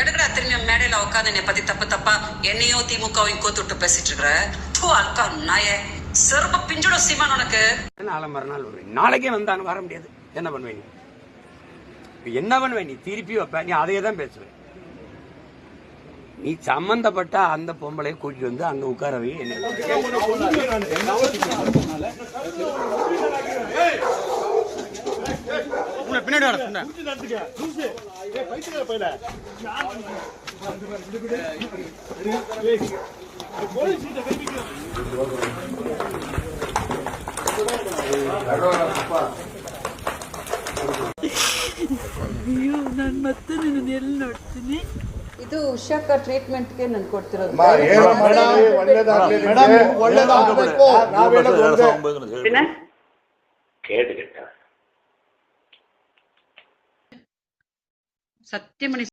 எடுக்கடா திரும்பி மேடையில உட்காந்து என்னை பத்தி தப்பு தப்பா என்னையோ திமுகவையும் கோத்து விட்டு பேசிட்டு இருக்கிற? தூ அல்கா நாயே. செருப்ப பிஞ்சிடும் சீமான் உனக்கு. நாளை மறுநாள் வருவேன். நாளைக்கே வந்தான் வர முடியாது. என்ன பண்ணுவேன் நீ? என்ன பண்ணுவேன் நீ? திருப்பி வைப்ப. நீ அதையே தான் பேசுவேன். நீ சம்பந்தப்பட்ட அந்த பொம்பளையை கூட்டிட்டு வந்து அங்க உட்காரவே என்ன பின்னாடி வர சொன்ன ಅಯ್ಯೋ ನಾನು ಮತ್ತೆ ನಿನ್ನ ಎಲ್ಲಿ ನೋಡ್ತೀನಿ ಇದು ಉಷಾಕ ಟ್ರೀಟ್ಮೆಂಟ್ಗೆ ನನ್ ಕೊಡ್ತಿರೋದು ಮೇಡಮ್ ಒಳ್ಳೇದಾಗಬೇಕು ನಾವ್ சத்தியமணி